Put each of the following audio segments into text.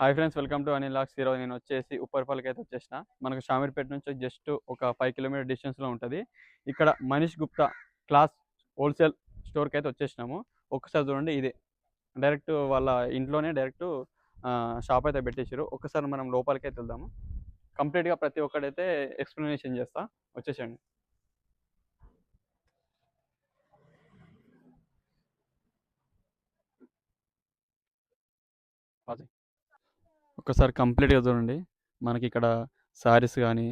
Hi friends welcome to Anil lakhs. ఈరోజు నేను వచ్చేసి ఉప్పర్పల్లికి అయితే వచ్చేసిన. మనకు షామీర్పేట నుంచి జస్ట్ ఒక ఫైవ్ కిలోమీటర్ డిస్టెన్స్లో ఉంటుంది. ఇక్కడ మనీష్ గుప్తా క్లాస్ హోల్సేల్ స్టోర్కి అయితే వచ్చేసినాము. ఒక్కసారి చూడండి ఇదే డైరెక్ట్ వాళ్ళ ఇంట్లోనే డైరెక్ట్ షాప్ అయితే పెట్టేసారు ఒక్కసారి మనం లోపలికి అయితే వెళ్దాము. కంప్లీట్గా ప్రతి ఒక్కడైతే ఎక్స్ప్లెనేషన్ చేస్తా. వచ్చేసండి ఒక్కసారి కంప్లీట్గా చూడండి. మనకి ఇక్కడ సారీస్ కానీ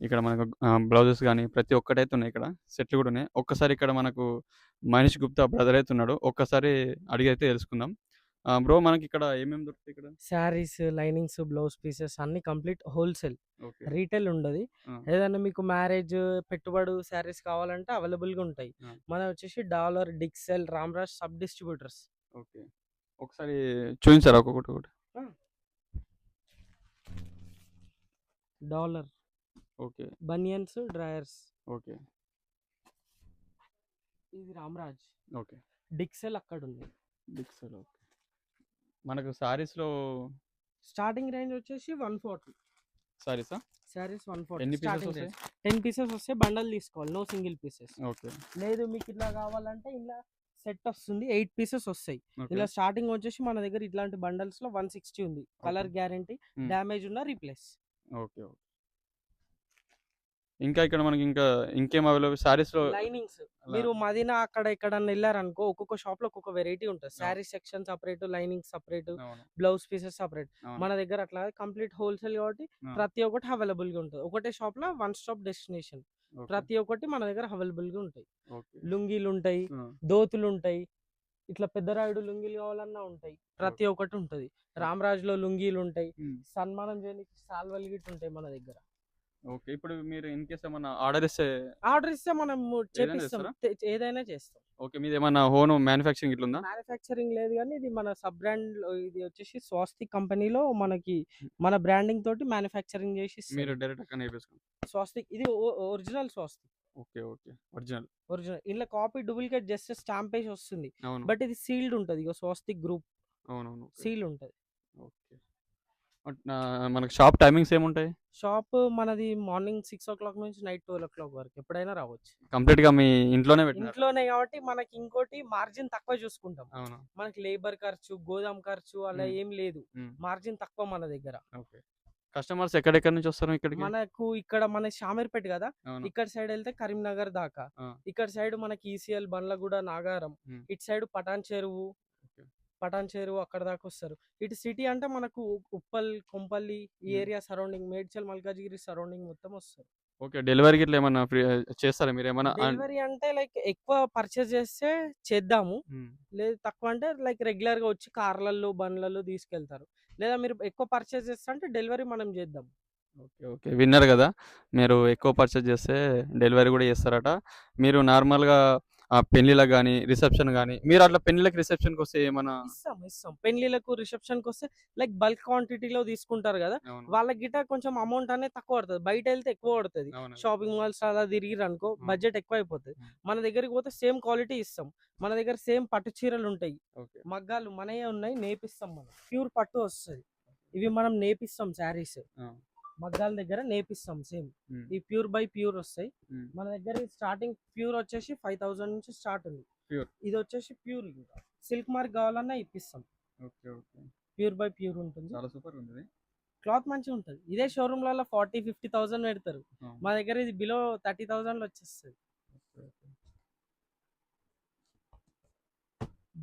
ఇక్కడ మనకు బ్లౌజెస్ కానీ ప్రతి ఒక్కటైతే ఉన్నాయి ఇక్కడ. సెట్లు కూడా ఉన్నాయి. ఒక్కసారి ఇక్కడ మనకు మనీష్ గుప్తా బ్రదర్ అయితే ఉన్నాడు. ఒక్కసారి అడిగి అయితే తెలుసుకుందాం బ్రో మనకి ఇక్కడ ఏమేమి దొరుకుతాయి ఇక్కడ? శారీస్ లైనింగ్స్ బ్లౌజ్ పీసెస్ అన్ని కంప్లీట్ హోల్సేల్. రీటైల్ ఉండదు. ఏదైనా మీకు మ్యారేజ్ పెట్టుబడి శారీస్ కావాలంటే అవైలబుల్గా ఉంటాయి. మన వచ్చేసి డాలర్ డిక్సెల్ రామ్రాజ్ సబ్ డిస్ట్రిబ్యూటర్స్. ఓకే. ఒకసారి చూపించారా ఒక్కొక్కటి ఒకటి? Dollar. Okay. Banians drawers. Okay. ఇది రామ్రాజ్. ఓకే. డిక్సెల్ అక్కడ ఉంది డిక్సెల్ ఓకే. మనకు సారీస్లో స్టార్టింగ్ రేంజ్ వచ్చేసి వన్ ఫార్టీ. సారీసా? శారీస్ వన్ ఎన్ని ఫార్టీ పీసెస్ వస్తాయి? టెన్ పీసెస్ వస్తే బండల్ తీసుకోవాలి. No single pieces. ఓకే. లేదు మీకు ఇట్లా కావాలంటే ఇలా సెట్ వస్తుంది. ఎయిట్ పీసెస్ వస్తాయి. ఇలా స్టార్టింగ్ వచ్చేసి మన దగ్గర ఇట్లాంటి బండల్స్లో వన్ సిక్స్టీ ఉంది. Colour guarantee. డ్యామేజ్ ఉన్న రీప్లేస్. Okay okay. ఇంకా ఇక్కడ మనకి ఇంకా ఇంకేం అవైలబుల్ సారీస్లో లైనింగ్స్. మీరు మదీనా అక్కడ ఇక్కడ వెళ్ళారనుకో ఒక్కొక్క షాప్లో ఒక్కొక్క వెరైటీ ఉంటుంది. Sari section separate lining separate blouse pieces separate. మన దగ్గర అట్లా కంప్లీట్ హోల్సేల్ కాబట్టి. ప్రతి ఒక్కటి అవైలబుల్గా ఉంటుంది. ఒకటే షాప్లో వన్ స్టాప్ డెస్టినేషన్. ప్రతి ఒక్కటి మన దగ్గర అవైలబుల్గా ఉంటాయి. లుంగీలు ఉంటాయి దోతులు ఉంటాయి ఇట్లా పెద్ద రాయుడు లుంగీలు కావాలన్నా ఉంటాయి. ప్రతి ఒక్కటి ఉంటది. రామరాజ్లో లుంగీలు ఉంటాయి. సన్మానం చేయడానికి సాల్వల్ గిట్ ఉంటాయి మన దగ్గర. ఓకే. ఇప్పుడు మీరు ఇన్ కేస్ ఏమన్నా ఆర్డర్ ఇస్తే ఆర్డర్ ఇస్తే మనం చేపిస్తాం. ఏదైనా చేస్తాం. ఓకే. మీది ఏమన్నా హోన్ మ్యానుఫ్యాక్చరింగ్ ఇట్లా ఉందా? మ్యానుఫ్యాక్చరింగ్ లేదు కానీ ఇది మన సబ్ బ్రాండ్ ఇది వచ్చేసి స్వాస్తిక్ కంపెనీలో మనకి మన బ్రాండింగ్ తోటి మ్యానుఫ్యాక్చరింగ్ చేసి. మీరు డైరెక్ట్ అక్కడ స్వాస్తిక్ ఇది original Swastik okay okay. Original. Original. ఇలా కాపీ డూప్లికేట్ జస్ట్ స్టాంప్ వేసి వస్తుంది. బట్ ఇది సీల్డ్ ఉంటుంది. ఇక స్వాస్తిక్ గ్రూప్. అవునవును. ఓకే. సీల్ ఉంటుంది. ఓకే. మనకి షాప్ టైమింగ్స్ ఏముంటాయి? షాప్ మనది మార్నింగ్ సిక్స్ ఓ క్లాక్ నుంచి నైట్ ట్వెల్వ్ ఓ క్లాక్ వరకు. ఎప్పుడైనా రావచ్చు. కంప్లీట్గా మీ ఇంట్లోనే ఇంట్లోనే కాబట్టి మనకి ఇంకోటి మార్జిన్ తక్కువ చూసుకుంటాం. అవును. మనకి లేబర్ ఖర్చు గోదాం ఖర్చు అలా. ఏం లేదు. మార్జిన్ తక్కువ మన దగ్గర. ఓకే. కస్టమర్స్ ఎక్కడెక్కడ నుంచి వస్తారు ఇక్కడికి? మనకు ఇక్కడ మన షామీర్పేట కదా! ఇక్కడ సైడ్ వెళ్తే కరీంనగర్ దాకా. ఇక్కడ సైడ్ మనకి ఈసీఎల్ బండ్లగూడ నాగారం. ఇటు సైడ్ పటాన్ చెరువు. పటాన్ చెరువు అక్కడ దాకా వస్తారు. ఇటు సిటీ అంటే మనకు ఉప్పల్ కొంపల్లి ఈ. Area surrounding Medchal Malkajgiri surrounding మొత్తం వస్తారు ఓకే. డెలివరీకి ఇట్లా ఏమన్నా చేస్తారా మీరు? ఏమన్నా డెలివరీ అంటే లైక్ ఎక్కువ పర్చేస్ చేస్తే చేద్దాము. లేదు తక్కువ అంటే లైక్ రెగ్యులర్గా వచ్చి కార్లలో బండ్లలో తీసుకెళ్తారు. లేదా మీరు ఎక్కువ పర్చేస్ చేస్తే అంటే డెలివరీ మనం చేద్దాం. Okay okay. విన్నారు కదా. మీరు ఎక్కువ పర్చేస్ చేస్తే డెలివరీ కూడా చేస్తారట. మీరు నార్మల్గా పెళ్ళిళ్ళకి కానీ రిసెప్షన్ కానీ మీరు అట్లా పెళ్ళిళ్ళకి రిసెప్షన్కి వస్తే ఏమన్నా ఇస్తాం ఇస్తాం. పెళ్ళిలకు రిసెప్షన్కి వస్తే లైక్ బల్క్ క్వాంటిటీలో తీసుకుంటారు కదా అవును. వాళ్ళకి గిట్ట కొంచెం అమౌంట్ అనేది తక్కువ పడుతుంది. బయట వెళ్తే ఎక్కువ పడుతుంది. అవును షాపింగ్ మాల్స్ అలా తిరిగిరు అనుకో. బడ్జెట్ ఎక్కువ అయిపోతుంది. మన దగ్గరికి పోతే సేమ్ క్వాలిటీ ఇస్తాం. మన దగ్గర సేమ్ పట్టు చీరలు ఉంటాయి. మగ్గాలు మనయే ఉన్నాయి నేపిస్తాం మనం. ప్యూర్ పట్టు వస్తుంది. ఇవి మనం నేపిస్తాం శారీస్. మగ్గాల దగ్గర నేపిస్తాం సేమ్. ఈ ప్యూర్ బై ప్యూర్ వస్తాయి. మన దగ్గర స్టార్టింగ్ ప్యూర్ వచ్చేసి ఫైవ్ థౌసండ్ నుంచి స్టార్ట్ ఉంది. ఇది వచ్చేసి ప్యూర్ సిల్క్ మార్క్ కావాలన్నా ఇప్పిస్తాం. ప్యూర్ బై ప్యూర్ ఉంటుంది. చాలా సూపర్ ఉంది క్లాత్ మంచిగా ఉంటుంది. ఇదే షోరూమ్లలో ఫార్టీ ఫిఫ్టీ థౌసండ్ పెడతారు. మా దగ్గర ఇది బిలో థర్టీ థౌసండ్ వచ్చేస్తుంది.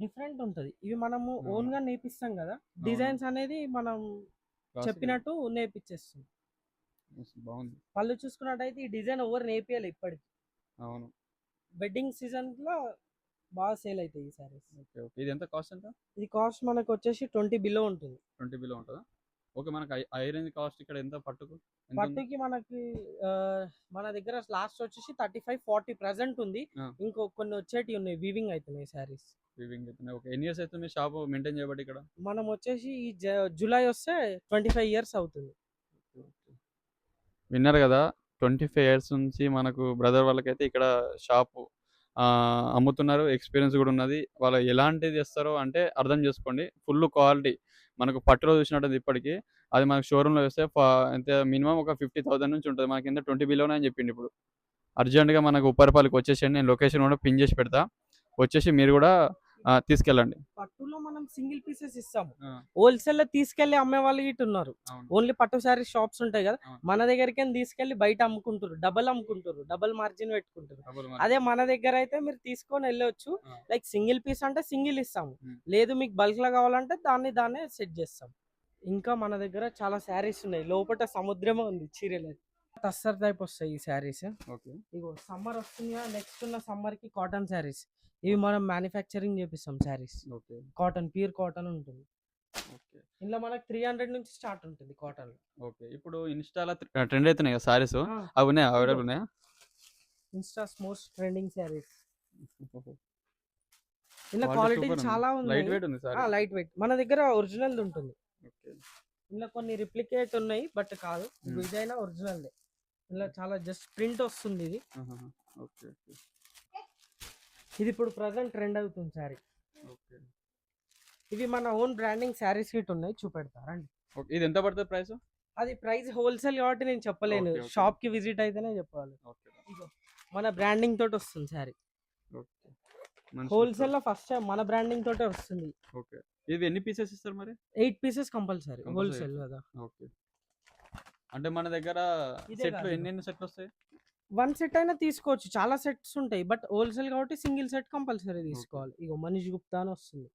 డిఫరెంట్ ఉంటుంది. ఇవి మనము. ఓన్గా నేపిస్తాం కదా. డిజైన్స్ అనేది మనం చెప్పినట్టు నేపిచ్చేస్తాం. బాగుంది. పళ్ళు చూసుకున్నట్టయితే ఈ డిజైన్ ఎవరు నేపియాలి ఇప్పటికి. అవును. వెడ్డింగ్ సీజన్లో బాగా సేల్ అవుతాయి ఈ సారీస్ ఓకే ఓకే ఇది ఎంత కాస్ట్ ఎంత ఇది కాస్ట్ మనకు వచ్చేసి ట్వంటీ బిలో ఉంటుంది. ట్వంటీ బిలో ఉంటుందా? ఓకే మనకి ఐరన్ కాస్ట్ ఇక్కడ ఎంత పట్టుకు? పట్టుకి మనకి మన దగ్గర లాస్ట్ వచ్చేసి థర్టీ ఫైవ్ ఫార్టీ ప్రెసెంట్ ఉంది. ఇంకో కొన్ని వచ్చేటి ఉన్నాయి వీవింగ్ అవుతున్నాయి సారీస్ Weaving అవుతున్నాయి. ఓకే ఎన్ని ఇయర్స్ అయితే మీ షాప్ మెయింటైన్ చేయబట్టి ఇక్కడ? మనం వచ్చేసి ఈ జూలై వస్తే ట్వంటీ ఫైవ్ ఇయర్స్ అవుతుంది. విన్నారు కదా! ట్వంటీ ఫైవ్ ఇయర్స్ నుంచి మనకు బ్రదర్ వాళ్ళకైతే ఇక్కడ షాపు అమ్ముతున్నారు. ఎక్స్పీరియన్స్ కూడా ఉన్నది. వాళ్ళు ఎలాంటిది చేస్తారో అంటే అర్థం చేసుకోండి. Full quality. మనకు పట్టులో చూసినట్టు ఇప్పటికీ అది మనకు షోరూంలో వేస్తే అంటే మినిమం ఒక ఫిఫ్టీ థౌసండ్ నుంచి ఉంటుంది. మనకి కింద ట్వంటీ బిలోనే అని చెప్పిండు ఇప్పుడు. అర్జెంట్గా మనకు ఉప్పరపల్లికి వచ్చేసి నేను లొకేషన్ కూడా పిన్ చేసి పెడతా. వచ్చేసి మీరు కూడా తీసుకెళ్ళండి. పట్టులో మనం సింగిల్ పీసెస్ ఇస్తాము. హోల్సేల్లో తీసుకెళ్ళి అమ్మే వాళ్ళు ఇటు ఉన్నారు. ఓన్లీ పట్టు శారీ షాప్స్ ఉంటాయి కదా. మన దగ్గరికి తీసుకెళ్ళి బయట అమ్ముకుంటారు డబల్ అమ్ముకుంటారు డబల్ మార్జిన్ పెట్టుకుంటారు అదే మన దగ్గర అయితే మీరు తీసుకొని వెళ్ళొచ్చు. లైక్ సింగిల్ పీస్ అంటే సింగిల్ ఇస్తాము. లేదు మీకు బల్క్లో కావాలంటే దాన్ని దాన్నే సెట్ చేస్తాం. ఇంకా మన దగ్గర చాలా శారీస్ ఉన్నాయి. లోపల సముద్రమే ఉంది చీరలు టస్సర్ టైప్ వస్తాయి ఈ శారీస్. ఓకే. ఇగో సమ్మర్ వస్తుంది నెక్స్ట్ ఉన్న సమ్మర్కి కాటన్ శారీస్. ఇవి మనం మ్యానుఫ్యాక్చరింగ్ చేపిస్తాం saris. Okay. Cotton pure cotton ఉంటుంది. ఓకే. ఇందులో మనకి త్రీ హండ్రెడ్ నుంచి స్టార్ట్ ఉంటుంది కాటన్. ఓకే. ఇప్పుడు ఇన్స్టాలో ట్రెండ్ అవుతున్నాయి కదా సారీస్ అవి ఉన్నాయా? అవైలబుల్ ఉన్నాయా? Insta's most trending saris. ఇందులో క్వాలిటీ super ఉంది. చాలా లైట్ వెయిట్ ఉంది సారీ లైట్ వెయిట్. మన దగ్గర ఒరిజినల్ ఉంటుంది. ఇందులో కొన్ని రిప్లికేట్ ఉన్నాయి బట్ కాదు. ఇదైనా ఒరిజినల్ ఇందులో చాలా జస్ట్ ప్రింట్ వస్తుంది ఇది. Okay okay. ఇది ఇప్పుడు ప్రజెంట్ ట్రెండ్ అవుతుంది శారీ ఓకే. ఇవి మన ఓన్ బ్రాండింగ్ శారీస్ గిట్ ఉన్నాయి చూపెడతారండి ఓకే. ఇది ఎంత పడుతుంది ప్రైస్ అది ప్రైస్ హోల్సేల్ కాబట్టి నేను చెప్పలేను. షాప్కి విజిట్ అయితేనే చెప్పాలి. మన బ్రాండింగ్ తోటి వస్తుంది శారీ హోల్సేల్లో ఫస్ట్ మన బ్రాండింగ్ తోటే వస్తుంది. ఓకే. ఇది ఎన్ని పీసెస్ ఇస్తారు మరి? Eight pieces compulsory. హోల్సేల్ కదా. ఓకే. అంటే మన దగ్గర సెట్లు. ఎన్ని ఎన్ని సెట్లు వస్తాయి? వన్ సెట్ అయినా తీసుకోవచ్చు. చాలా సెట్స్ ఉంటాయి. బట్ హోల్సేల్ కాబట్టి సింగిల్ సెట్ కంపల్సరీ తీసుకోవాలి. ఇగో మనీష్ గుప్తా అని వస్తుంది.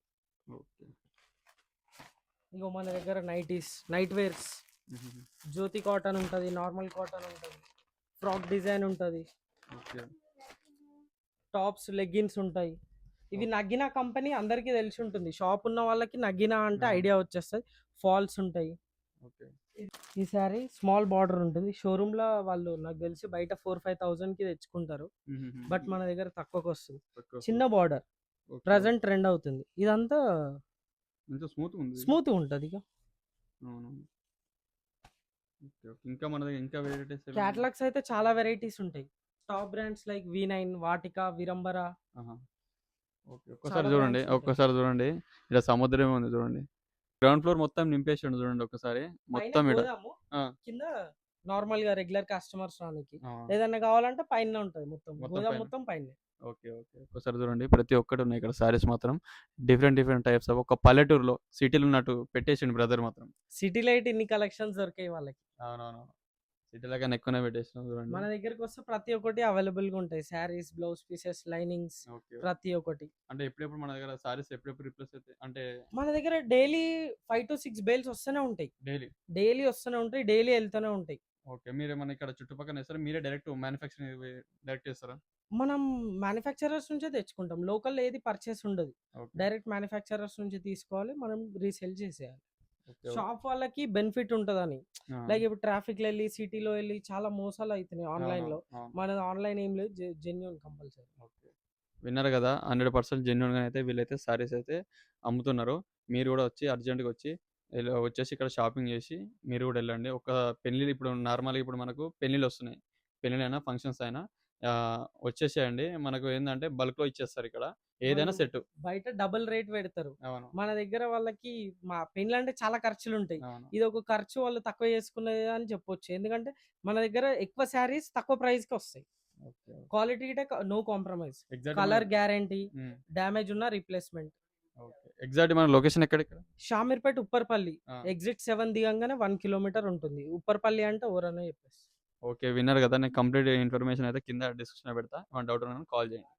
ఇగో మన దగ్గర nighties night wears. Jyoti cotton ఉంటుంది నార్మల్ కాటన్ ఉంటుంది ఫ్రాక్ డిజైన్ ఉంటుంది. టాప్స్ లెగ్గిన్స్ ఉంటాయి. ఇవి నగ్గిన కంపెనీ అందరికీ తెలిసి ఉంటుంది. షాప్ ఉన్న వాళ్ళకి నగ్గిన అంటే. ఐడియా వచ్చేస్తుంది. ఫాల్స్ ఉంటాయి. ఈ స్మాల్ బార్డర్ ఉంటుంది. షోరూమ్లో వాళ్ళు నాకు తెలిసి బయట ఫోర్ ఫైవ్ థౌసండ్కి తెచ్చుకుంటారు. బట్ మన దగ్గర తక్కువకి వస్తుంది చిన్న బార్డర్. ప్రజెంట్ ట్రెండ్ అవుతుంది. ఇదంతా స్మూత్ స్మూత్ ఉంటుంది ఇక. ఇంకా మన దగ్గర ఇంకా వెరైటీస్ క్యాటలాగ్స్ అయితే చాలా వెరైటీస్ ఉంటాయి. Top brands like V nine వాటిక విరంబర ఓకే ఒక్కసారి చూడండి. ఒక్కసారి చూడండి. ఇక్కడ సముద్రమే ఉంది చూడండి. గ్రౌండ్ ఫ్లోర్ మొత్తం నింపేసాడు చూడండి ఒకసారి. మొత్తం ఆ. కింద నార్మల్గా రెగ్యులర్ కస్టమర్స్ రానికి. ఆ, ఏదన్నా కావాలంటే పైన ఉంటుంది మొత్తం. మొత్తం గోదాం పైన. మొత్తం పైన ఓకే ఓకే. ఒక్కసారి చూడండి ప్రతి ఒక్కటి ఉన్నాయి ఇక్కడ సారీస్ మాత్రం. డిఫరెంట్ డిఫరెంట్ టైప్స్ ఆఫ్ ఒక పల్లెటూరులో సిటీలో ఉన్నట్టు పెట్టేసిండు బ్రదర్ మాత్రం. సిటీ లైట్ ఇన్ని కలెక్షన్స్ దొరికాయి వాళ్ళకి. అవునవును సిటీలో కన్నా ఎక్కువనే పెట్టేసినాం చూడండి. మన దగ్గరకు వస్తే ప్రతి ఒక్కటి అవైలబుల్గా ఉంటాయి. శారీస్ బ్లౌజ్ పీసెస్ లైనింగ్స్ ప్రతి ఒక్కటి. అంటే ఎప్పుడెప్పుడు మన దగ్గర సారీస్ ఎప్పుడెప్పుడు రిప్లేస్ అవుతాయి? అంటే మన దగ్గర daily five to six bales వస్తూనే ఉంటాయి. డైలీ? డైలీ వస్తూనే ఉంటాయి డైలీ వెళ్తూనే ఉంటాయి. ఓకే మీరు మన ఇక్కడ చుట్టుపక్కల వేస్తారా? మీరే డైరెక్ట్ మ్యానుఫ్యాక్చరింగ్ డైరెక్ట్ చేస్తారా? మనం మ్యానుఫ్యాక్చరర్స్ నుంచే తెచ్చుకుంటాం. లోకల్ ఏది పర్చేస్ ఉండదు. డైరెక్ట్ మ్యానుఫ్యాక్చరర్స్ నుంచి తీసుకోవాలి. మనం రీసేల్ చేసేయాలి. షాప్ వాళ్ళకి బెనిఫిట్ ఉంటుందని. లైక్ ఇప్పుడు ట్రాఫిక్లో వెళ్ళి సిటీలో వెళ్ళి చాలా మోసాలు అవుతున్నాయి ఆన్లైన్లో మనది ఆన్లైన్ ఏం లేదు జెన్యున్ కంపల్సరీ. విన్నారు కదా హండ్రెడ్ పర్సెంట్ జెన్యున్గా అయితే వీళ్ళైతే సారీస్ అయితే అమ్ముతున్నారు. మీరు కూడా వచ్చి అర్జెంట్గా వచ్చి ఇలా వచ్చేసి ఇక్కడ షాపింగ్ చేసి మీరు కూడా వెళ్ళండి. ఒక పెళ్ళిళ్ళు ఇప్పుడు నార్మల్గా ఇప్పుడు మనకు పెళ్ళిళ్ళు వస్తున్నాయి. పెళ్ళిళ్ళైనా ఫంక్షన్స్ అయినా వచ్చేసేయండి. మనకు ఏంటంటే బల్క్లో ఇచ్చేస్తారు ఇక్కడ. ఏదైనా సెట్. బయట డబుల్ రేట్ పెడతారు. మన దగ్గర వాళ్ళకి మా పెళ్ళి అంటే చాలా ఖర్చులు ఉంటాయి ఇది ఒక ఖర్చు వాళ్ళు తక్కువ చేసుకునేది అని చెప్పొచ్చు. ఎందుకంటే మన దగ్గర ఎక్కువ శారీస్ తక్కువ ప్రైస్కి వస్తాయి quality no compromise. Colour guarantee damage ఉన్న రీప్లేస్మెంట్. ఎగ్జాక్ట్ మన లొకేషన్ ఎక్కడ షామీర్పేట్ ఉప్పర్పల్లి. ఎగ్జిట్ సెవెన్ దిగంగానే వన్ కిలోమీటర్ ఉంటుంది. ఉప్పర్పల్లి అంటే ఊరనే చెప్పేసి ఓకే విన్నారు కదా నేను కంప్లీట్ ఇన్ఫర్మేషన్ అయితే కింద డిస్క్రిప్షన్ పెడతా. ఏమైనా డౌట్ ఉన్నా కాల్ చేయండి.